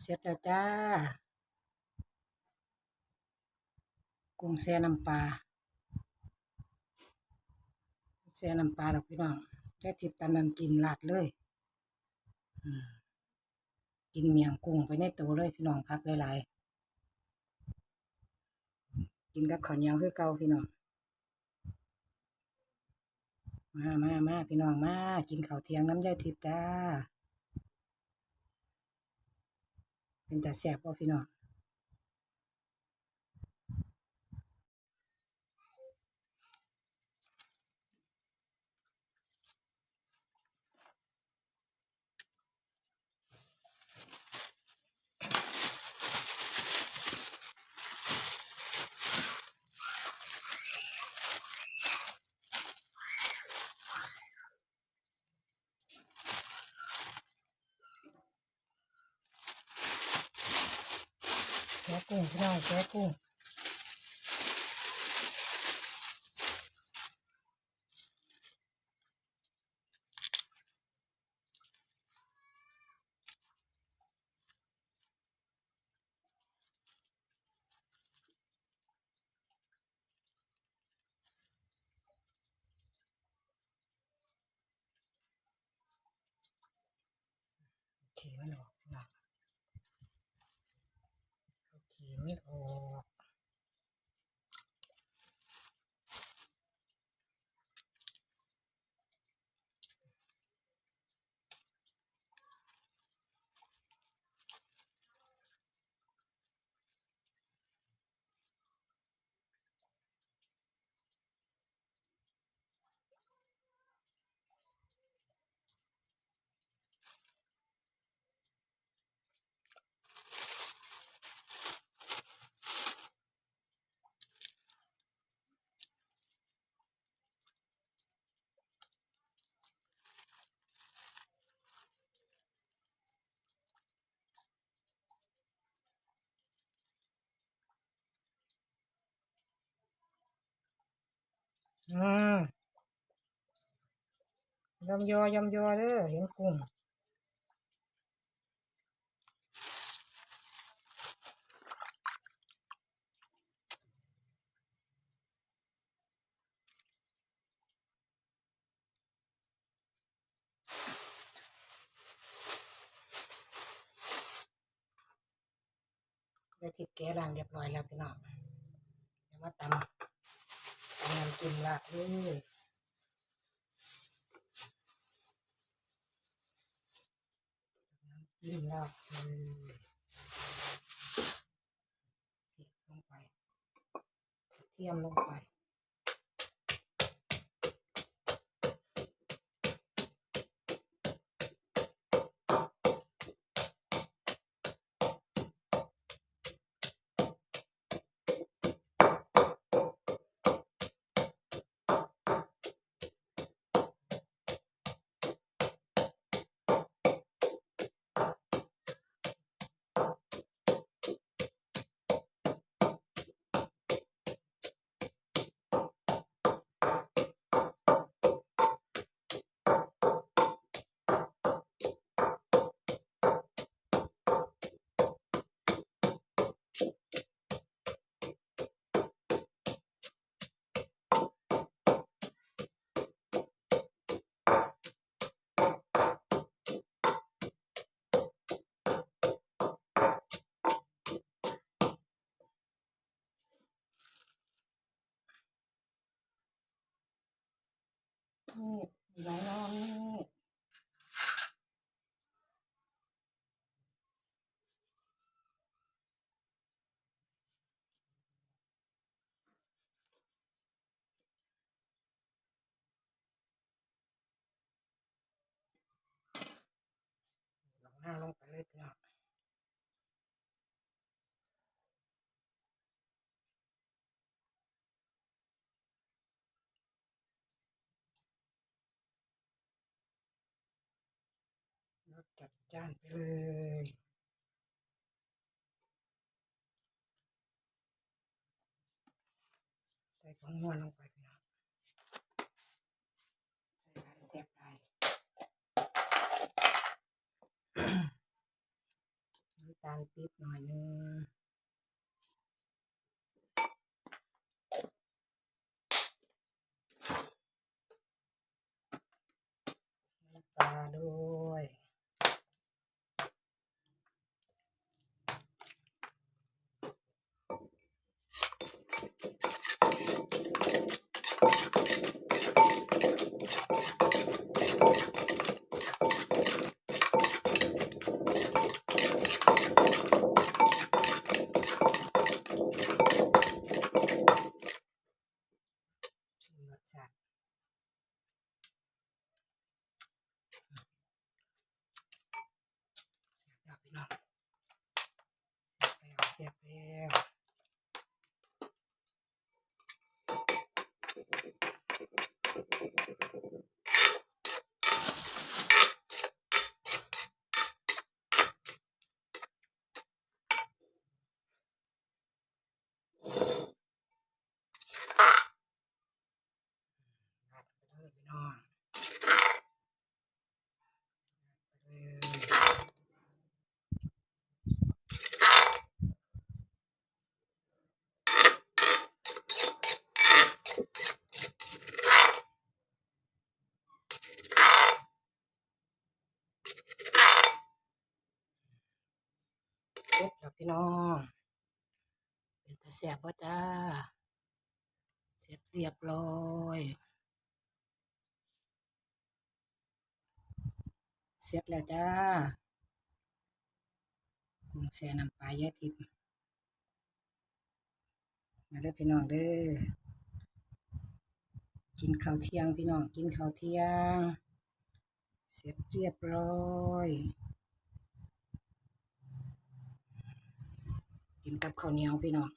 เสร็จแล้วจ้ากุ้งแช่น้ำปลาแช่น้ำปลาแล้วพี่น้องแค่ติดตำน้ำจิ้มราดเลยกินเมียงกุ้งไปในตัวเลยพี่น้องครับหลายๆกินกับข้าวเหนียวคือเก่าพี่น้องมามามาพี่น้องมา กินข้าวเที่ยงน้ำยายทิพย์จ้า เป็นตาแสบพ่อพี่น้อง แกะกุ้งพี่น้แกะกุ้งขี่มันออกพี่น้อ อืมยำยอยำยอเด้อเห็นกุ้งได้ทิพย์แกะล้างเรียบร้อยแล้วพี่น้องเดี๋ยวมาตำ ตำน้ำจิ้มราดเลยจิ้มรากเลยพริกลงไปเทียมลงไป นี่อยู่ไหนอนี่ลงหน้าลงไปเลยพี่น้อง จัดจ้านไปเลยใส่ของนวลลงไปพี่น้องใส่หลายแซ่บหลายน้ำตาลปี๊บหน่อยนึงน้ำปลาด้วย Thank you. พี่น้องเป็นตาแสบบ่จ้า เสร็จเรียบร้อยเสร็จแล้วจ้ากุ้งแช่น้ำปลายาทิพย์มาเด้อพี่น้องเด้อ กินข้าวเที่ยงพี่น้องกินข้าวเที่ยง เสร็จเรียบร้อย กินกับข้าวเหนียวพี่น้อง